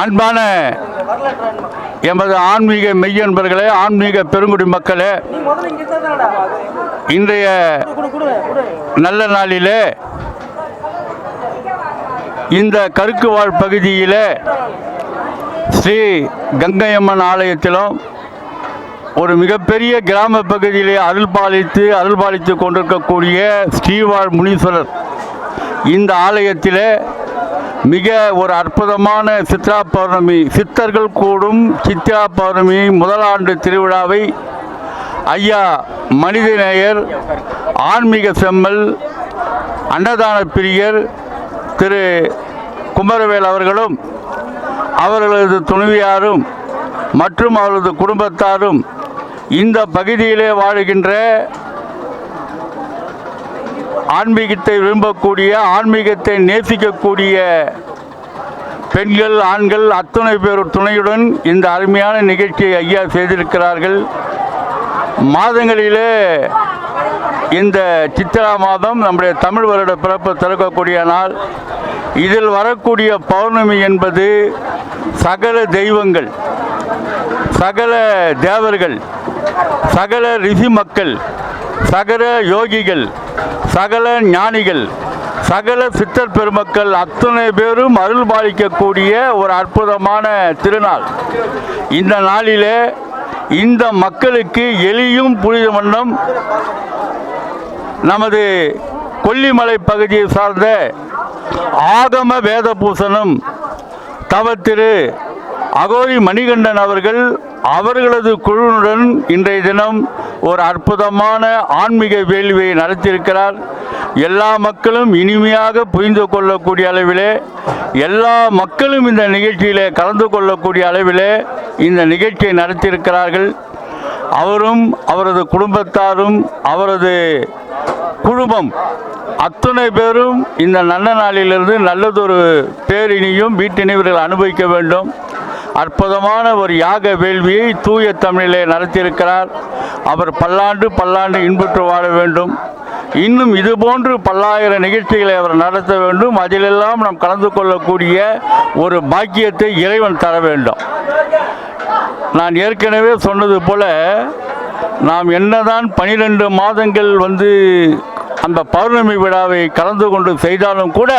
அன்பான எமது ஆன்மீக மெய்யன்பர்களே ஆன்மீக பெருங்குடி மக்களே இன்றைய நல்ல நாளிலே இந்த கருக்குவாழ் பகுதியிலே ஸ்ரீ கங்கையம்மன் ஆலயத்திலும் ஒரு மிகப்பெரிய கிராம பகுதியிலே அருள் பாலித்து அருள் பாலித்து கொண்டிருக்கக்கூடிய ஸ்ரீவாழ் முனீஸ்வரர் இந்த ஆலயத்திலே மிக ஒரு அற்புதமான சித்ரா பௌர்ணமி. சித்தர்கள் கூடும் சித்ரா பௌர்ணமி முதலாண்டு திருவிழாவை ஐயா மனிதநேயர் ஆன்மீக செம்மல் அன்னதான பிரியர் திரு குமரவேல் அவர்களும் அவர்களது துணைவியாரும் மற்றும் அவரது குடும்பத்தாரும் இந்த பகுதியிலே வாழுகின்ற ஆன்மீகத்தை விரும்பக்கூடிய ஆன்மீகத்தை நேசிக்கக்கூடிய பெண்கள் ஆண்கள் அத்துணை பேர் துணையுடன் இந்த அருமையான நிகழ்ச்சியை ஐயா செய்திருக்கிறார்கள். மாதங்களிலே இந்த சித்திரா மாதம் நம்முடைய தமிழ் வருட பிறப்பு திறக்கக்கூடிய நாள். இதில் வரக்கூடிய பௌர்ணமி என்பது சகல தெய்வங்கள் சகல தேவர்கள் சகல ரிஷி மக்கள் சகல யோகிகள் சகல ஞானிகள் சகல சித்தர் பெருமக்கள் அத்தனை பேரும் அருள் பாலிக்கக்கூடிய ஒரு அற்புதமான திருநாள். இந்த நாளிலே இந்த மக்களுக்கு எளியும் புனித வண்ணம் நமது கொல்லிமலை பகுதியை சார்ந்த ஆகம வேத பூசணம் தவத்திரு அகோரி மணிகண்டன் அவர்கள் அவர்களது குழுவுடன் இன்றைய தினம் ஒரு அற்புதமான ஆன்மீக வேள்வியை நடத்தியிருக்கிறார். எல்லா மக்களும் இனிமையாக புரிந்து கொள்ளக்கூடிய அளவிலே எல்லா மக்களும் இந்த நிகழ்ச்சியிலே கலந்து கொள்ளக்கூடிய அளவிலே இந்த நிகழ்ச்சியை நடத்தியிருக்கிறார்கள். அவரும் அவரது குடும்பத்தாரும் அவரது குழுமம் அத்தனை பேரும் இந்த நல்ல நாளிலிருந்து நல்லதொரு பேரினியும் வீட்டினை இவர்கள் அனுபவிக்க வேண்டும். அற்புதமான ஒரு யாக வேள்வியை தூய தமிழிலே நடத்தியிருக்கிறார். அவர் பல்லாண்டு பல்லாண்டு இன்புற்று வாழ வேண்டும். இன்னும் இதுபோன்று பல்லாயிரம் நிகழ்ச்சிகளை அவர் நடத்த வேண்டும். அதிலெல்லாம் நாம் கலந்து கொள்ளக்கூடிய ஒரு பாக்கியத்தை இறைவன் தர வேண்டும். நான் ஏற்கனவே சொன்னது போல நாம் என்னதான் பனிரெண்டு மாதங்கள் வந்து அந்த பௌர்ணமி விழாவை கலந்து கொண்டு செய்தாலும் கூட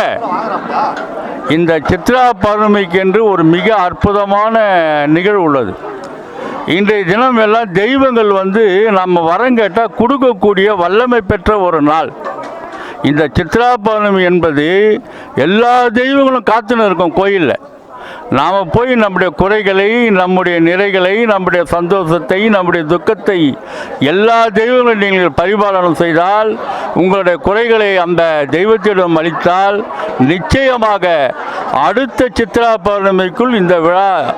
இந்த சித்ரா பௌர்ணமிக்கு என்று ஒரு மிக அற்புதமான நிகழ்வு உள்ளது. இன்றைய தினம் எல்லாம் தெய்வங்கள் வந்து நம்ம வரம் கேட்டால் கொடுக்கக்கூடிய வல்லமை பெற்ற ஒரு நாள். இந்த சித்ரா பௌர்ணமி என்பது எல்லா தெய்வங்களும் காத்துன்னு இருக்கும் கோயிலில். நாம் போய் நம்முடைய குறைகளை நம்முடைய நிறைகளை நம்முடைய சந்தோஷத்தை நம்முடைய துக்கத்தை எல்லா தெய்வங்களும் நீங்கள் பரிபாலனம் செய்தால் உங்களுடைய குறைகளை அந்த தெய்வத்திடம் அளித்தால் நிச்சயமாக அடுத்த சித்ரா பௌர்ணமிக்குள் இந்த விழா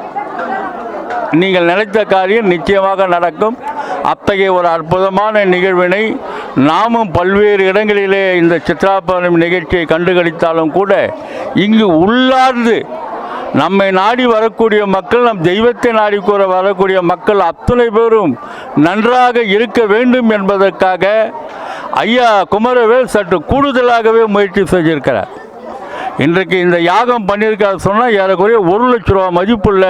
நீங்கள் நினைத்த காரியம் நிச்சயமாக நடக்கும். அத்தகைய ஒரு அற்புதமான நிகழ்வினை நாமும் பல்வேறு இடங்களிலே இந்த சித்ரா பௌர்ணமி நிகழ்ச்சியை கண்டுகளித்தாலும் கூட இங்கு உள்ளார்ந்து நம்மை நாடி வரக்கூடிய மக்கள் நம் தெய்வத்தை நாடி கூற வரக்கூடிய மக்கள் அத்தனை பேரும் நன்றாக இருக்க வேண்டும் என்பதற்காக ஐயா குமரவேல் சற்று கூடுதலாகவே முயற்சி செஞ்சிருக்கிறார். இன்றைக்கு இந்த யாகம் பண்ணியிருக்கார் சொன்னால் ஏறக்குறைய ஒரு லட்ச ரூபா மதிப்புள்ள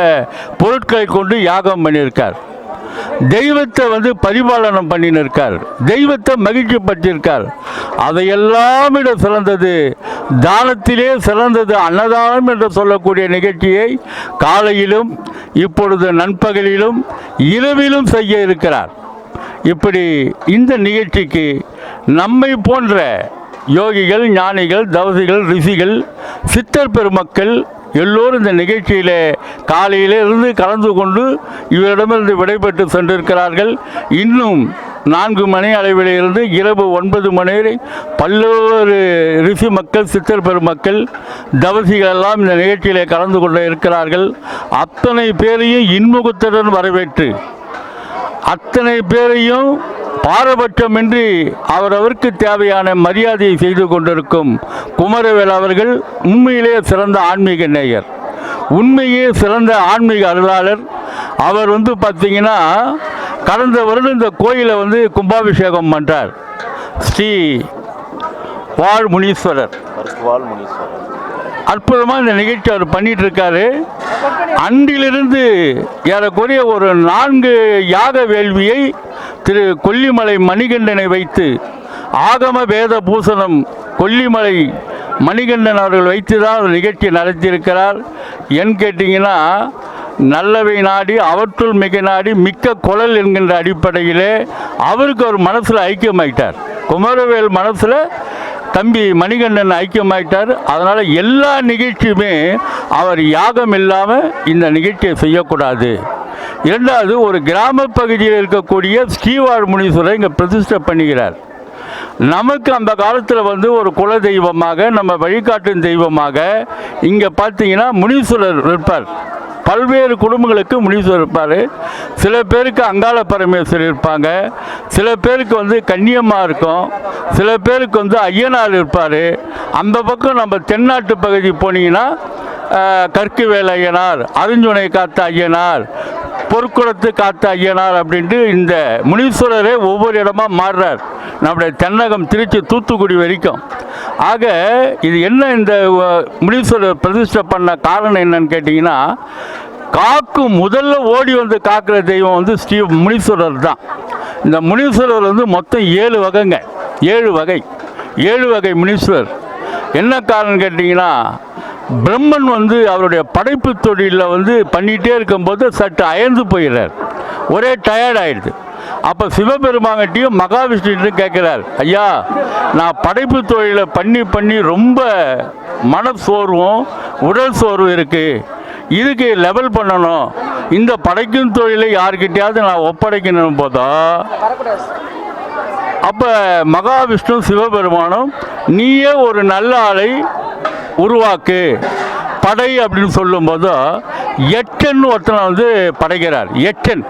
பொருட்களை கொண்டு யாகம் பண்ணியிருக்கார். தெய்வத்தை வந்து பரிபாலனம் பண்ணினிருக்கார். தெய்வத்தை மகிழ்ச்சி அதையெல்லாம் விட சிறந்தது தானத்திலே சிறந்தது அன்னதானம் என்று சொல்லக்கூடிய நிகழ்ச்சியை காலையிலும் இப்பொழுது நண்பகலிலும் இரவிலும் செய்ய இருக்கிறார். இப்படி இந்த நிகழ்ச்சிக்கு நம்மை போன்ற யோகிகள் ஞானிகள் தவசிகள் ரிஷிகள் சித்தர் பெருமக்கள் எல்லோரும் இந்த நிகழ்ச்சியிலே காலையிலிருந்து கலந்து கொண்டு இவரிடமிருந்து விடைபெற்று சென்றிருக்கிறார்கள். இன்னும் நான்கு மணி அளவிலிருந்து இரவு ஒன்பது மணி வரை பல்வேறு ரிஷி மக்கள் சித்தர் பெருமக்கள் தவசிகள் எல்லாம் இந்த நிகழ்ச்சியிலே கலந்து கொண்டு இருக்கிறார்கள். அத்தனை பேரையும் இன்முகத்துடன் வரவேற்று அத்தனை பேரையும் பாரபட்சமின்றி அவரவருக்கு தேவையான மரியாதையை செய்து கொண்டிருக்கும் குமரவேல் அவர்கள் உண்மையிலே சிறந்த ஆன்மீக நேயர். உண்மையே சிறந்த ஆன்மீக அருளாளர். அவர் வந்து பார்த்தீங்கன்னா கடந்த வருடம் இந்த கோயிலை வந்து கும்பாபிஷேகம் பண்ணுறார் ஸ்ரீ வாழ் முனீஸ்வரர் அற்புதமாக இந்த நிகழ்ச்சி அவர் பண்ணிட்டு இருக்காரு அன்றிலிருந்து ஏறக்குறைய ஒரு நான்கு யாக வேள்வியை திரு கொல்லிமலை மணிகண்டனை வைத்து ஆகம வேத பூசணம் கொல்லிமலை மணிகண்டன் அவர்கள் வைத்து தான் ஒரு நிகழ்ச்சி நடத்தியிருக்கிறார். ஏன்னு கேட்டிங்கன்னா நல்லவை நாடி அவற்றுள் மிக நாடி மிக்க குழல் என்கின்ற அடிப்படையிலே அவருக்கு ஒரு மனசில் ஐக்கியமாயிட்டார். குமரவேல் மனசில் தம்பி மணிகண்டன் ஐக்கியமாயிட்டார். அதனால் எல்லா நிகழ்ச்சியுமே அவர் யாகம் இல்லாமல் இந்த நிகழ்ச்சியை செய்யக்கூடாது. இரண்டாவது ஒரு கிராம பகுதியில் இருக்கக்கூடிய ஸ்ரீவாழ் முனீஸ்வரர் இங்கே பிரதிஷ்டை பண்ணுகிறார் நமக்கு அந்த காலத்தில் வந்து ஒரு குல தெய்வமாக நம்ம வழிகாட்டும் தெய்வமாக இங்கே பார்த்தீங்கன்னா முனீஸ்வரர் இருப்பார். பல்வேறு குடும்பங்களுக்கு முனீஸ்வரர் இருப்பார். சில பேருக்கு அங்காள பரமேஸ்வரர் இருப்பாங்க. சில பேருக்கு வந்து கன்னியம்மா இருக்கும். சில பேருக்கு வந்து ஐயனார் இருப்பார். அந்த பக்கம் நம்ம தென்னாட்டு பகுதி போனீங்கன்னா அஹ், கற்கு ஐயனார் அருஞ்சுனை காத்த ஐயனார் பொற்குளத்து காத்த ஐயனார் அப்படின்ட்டு இந்த முனீஸ்வரரே ஒவ்வொரு இடமா மாறுறார். நம்முடைய தென்னகம் திருச்சி தூத்துக்குடி வரைக்கும். ஆக இது என்ன இந்த முனீஸ்வரர் பிரதிஷ்டை பண்ண காரணம் என்னன்னு கேட்டிங்கன்னா காக்கு முதல்ல ஓடி வந்து காக்கிற தெய்வம் வந்து ஸ்ரீ முனீஸ்வரர் தான். இந்த முனீஸ்வரர் வந்து மொத்தம் ஏழு வகைங்க. ஏழு வகை. ஏழு வகை முனீஸ்வரர். என்ன காரணம் கேட்டிங்கன்னா பிரம்மன் வந்து அவருடைய படைப்பு தொழிலில் வந்து பண்ணிகிட்டே இருக்கும்போது சற்று அயர்ந்து போயிடுறார் ஒரே டயர்ட் ஆயிடுது. அப்போ சிவபெருமாங்கிட்டையும் மகாவிஷ்ணுகிட்டையும் கேட்குறார் ஐயா நான் படைப்பு தொழிலை பண்ணி பண்ணி ரொம்ப மன சோர்வும் உடல் சோர்வு இருக்குது இதுக்கு லெவல் பண்ணணும். இந்த படைக்கும் தொழிலை யாருக்கிட்டையாவது நான் ஒப்படைக்கணும் போதா? அப்போ மகாவிஷ்ணு சிவபெருமானும் நீயே ஒரு நல்ல ஆளை உருவாக்கு படை அப்படின்னு சொல்லும்போது எட்டன் ஒருத்தனை வந்து படைக்கிறார். எட்டன்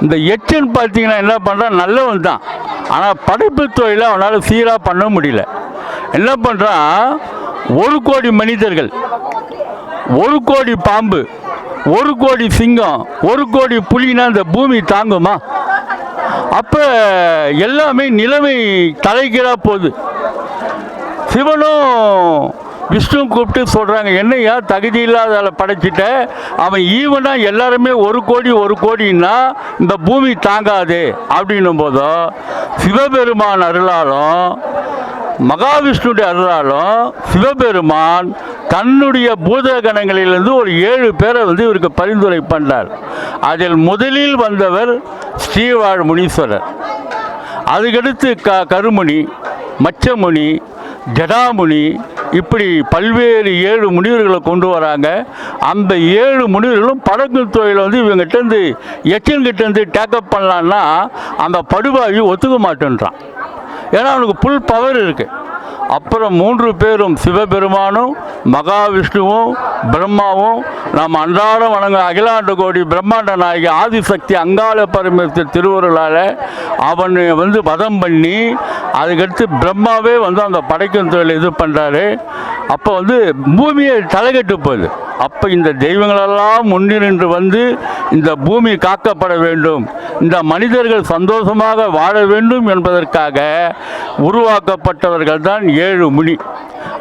இந்த எட்டன் பார்த்தீங்கன்னா என்ன பண்ணுறான் நல்லவன் தான். ஆனால் படைப்பு தொழிலை அவனால் சீராக பண்ண முடியல. என்ன பண்ணுறான் ஒரு கோடி மனிதர்கள். ஒரு கோடி பாம்பு. ஒரு கோடி சிங்கம். ஒரு கோடி புலினா இந்த பூமி தாங்குமா? அப்போ எல்லாமே நிலைமை தலைகீழாக போகுது. சிவனும் விஷ்ணு கூப்பிட்டு சொல்கிறாங்க என்னையா தகுதி இல்லாத படைச்சிட்ட? அவன் ஈவனாக எல்லாருமே ஒரு கோடி ஒரு கோடின்னா இந்த பூமி தாங்காது. அப்படின்னும் போதும் சிவபெருமான் அருளாலும் மகாவிஷ்ணுடைய அருளாலும் சிவபெருமான் தன்னுடைய பூதகணங்களிலிருந்து ஒரு ஏழு பேரை வந்து இவருக்கு பரிந்துரை பண்ணார். அதில் முதலில் வந்தவர் ஸ்ரீவாழ் முனீஸ்வரர். அதுக்கடுத்து க கருமுனி மச்சமுனி ஜடாமுனி இப்படி பல்வேறு ஏழு முனிவர்களை கொண்டு வராங்க. அந்த ஏழு முனிவர்களும் படகு தொழிலை வந்து இவங்ககிட்டேருந்து எச்சன்கிட்டேருந்து டேக்கப் பண்ணலான்னா அந்த படுபாவி ஒத்துக்க மாட்டேன்றான். ஏன்னா அவனுக்கு புல் பவர் இருக்குது அப்புறம் மூன்று பேரும் சிவபெருமானும் மகாவிஷ்ணுவும் பிரம்மாவும் நாம் அன்றாடம் வணங்க அகிலாண்ட கோடி பிரம்மாண்ட நாயகி ஆதிசக்தி அங்காள பரமேஸ்வரர் திருவருளால் அவனை வந்து வதம் பண்ணி அதுக்கடுத்து பிரம்மாவே வந்து அந்த படைக்கும் தொழில் இது பண்ணுறாரு அப்போ வந்து பூமியை தலைகட்டு போகுது. அப்போ இந்த தெய்வங்களெல்லாம் முன்னின்று வந்து இந்த பூமி காக்கப்பட வேண்டும். இந்த மனிதர்கள் சந்தோஷமாக வாழ வேண்டும் என்பதற்காக உருவாக்கப்பட்டவர்கள் தான் ஏழு முனி.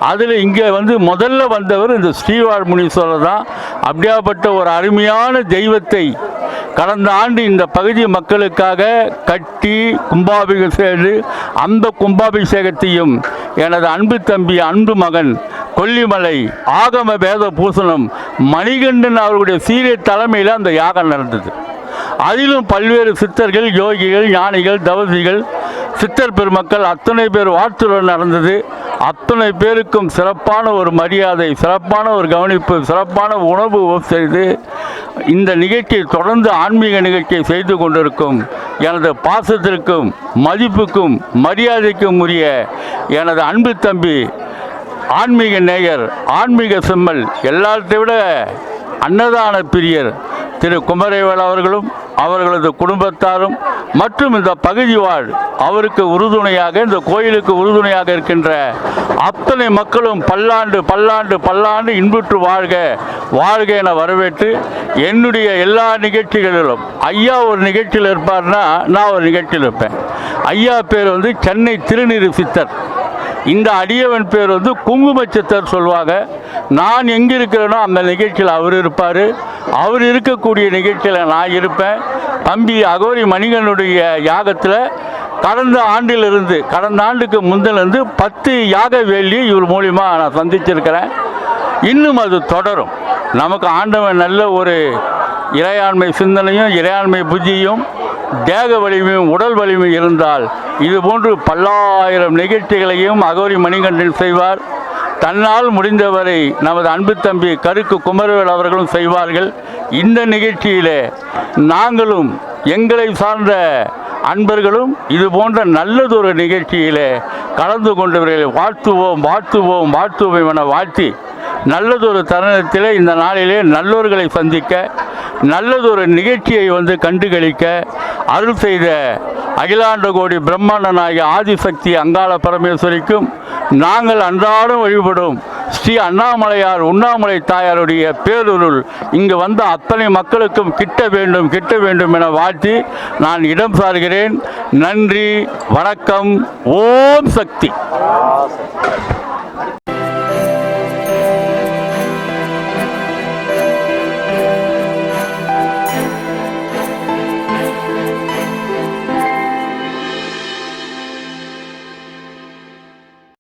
அதில் இங்கே வந்து முதல்ல வந்தவர் இந்த ஸ்ரீவாழ் முனீஸ்வரர் தான். அப்படியாப்பட்ட ஒரு அருமையான தெய்வத்தை கடந்த ஆண்டு இந்த பகுதி மக்களுக்காக கட்டி கும்பாபிஷேகம் செய்து அந்த கும்பாபிஷேகத்தையும் எனது அன்பு தம்பி அன்பு மகன் கொல்லிமலை ஆகம வேத பூசணம் மணிகண்டன் அவர்களுடைய சீரிய தலைமையில் அந்த யாகம் நடந்தது. அதிலும் பல்வேறு சித்தர்கள் யோகிகள் ஞானிகள் தவசிகள் சித்தர் பெருமக்கள் அத்தனை பேர் வாழ்த்துடன் நடந்தது. அத்தனை பேருக்கும் சிறப்பான ஒரு மரியாதை சிறப்பான ஒரு கவனிப்பு சிறப்பான உணவு செய்து இந்த நிகழ்ச்சியை தொடர்ந்து ஆன்மீக நிகழ்ச்சியை செய்து கொண்டிருக்கும் எனது பாசத்திற்கும் மதிப்புக்கும் மரியாதைக்கும் உரிய எனது அன்பு தம்பி ஆன்மீக நேயர் ஆன்மீக செம்மல் எல்லாத்தை விட அன்னதான பிரியர் திரு குமரேவல் அவர்களும் அவர்களது குடும்பத்தாரும் மற்றும் இந்த பகுதி வாழ் அவருக்கு உறுதுணையாக இந்த கோயிலுக்கு உறுதுணையாக இருக்கின்ற அத்தனை மக்களும் பல்லாண்டு பல்லாண்டு பல்லாண்டு இன்புற்று வாழ்க வாழ்க என வரவேற்று என்னுடைய எல்லா நிகழ்ச்சிகளிலும் ஐயா ஒரு நிகழ்ச்சியில் இருப்பார்னா நான் ஒரு நிகழ்ச்சியில் இருப்பேன். ஐயா பேர் வந்து சென்னை திருநீறு சித்தர். இந்த அடியவன் பேர் வந்து குங்குமச்சித்தர் சொல்லுவாங்க. நான் எங்கே இருக்கிறேனோ அந்த நிகழ்ச்சியில் அவர் இருப்பார். அவர் இருக்கக்கூடிய நிகழ்ச்சியில் நான் இருப்பேன். தம்பி அகோரி மணிகனுடைய யாகத்தில் கடந்த ஆண்டிலிருந்து கடந்த ஆண்டுக்கு முந்திலிருந்து பத்து யாக வேலி இவர் மூலிமா நான் சந்திச்சிருக்கிறேன். இன்னும் அது தொடரும். நமக்கு ஆண்டவன் நல்ல ஒரு இறையாண்மை சிந்தனையும் இறையாண்மை புத்தியும் தேக வலிமையும் உடல் வலிமையும் இருந்தால் இது போன்று பல்லாயிரம் நிகழ்ச்சிகளையும் அகோரி மணிகண்டன் செய்வார். தன்னால் முடிந்தவரை நமது அன்பு தம்பி கருக்கு குமரவேல் அவர்களும் செய்வார்கள். இந்த நிகழ்ச்சியிலே நாங்களும் எங்களை சார்ந்த அன்பர்களும் இது போன்ற நல்லதொரு நிகழ்ச்சியிலே கலந்து கொண்டவர்களை வாழ்த்துவோம் வாழ்த்துவோம் வாழ்த்துவோம் என வாழ்த்தி நல்லதொரு தருணத்திலே இந்த நாளிலே நல்லோர்களை சந்திக்க நல்லதொரு நிகழ்ச்சியை வந்து கண்டுகளிக்க அருள் செய்த அகிலாண்ட கோடி பிரம்மாண்டனாகிய ஆதிசக்தி அங்காள பரமேஸ்வரிக்கும் நாங்கள் அன்றாடம் வழிபடும் ஸ்ரீ அண்ணாமலையார் உண்ணாமலை தாயாருடைய பேருருள் இங்கு வந்த அத்தனை மக்களுக்கும் கிட்ட வேண்டும் கிட்ட வேண்டும் என வாழ்த்தி நான் இடம் சார்கிறேன். நன்றி வணக்கம் ஓம் சக்தி.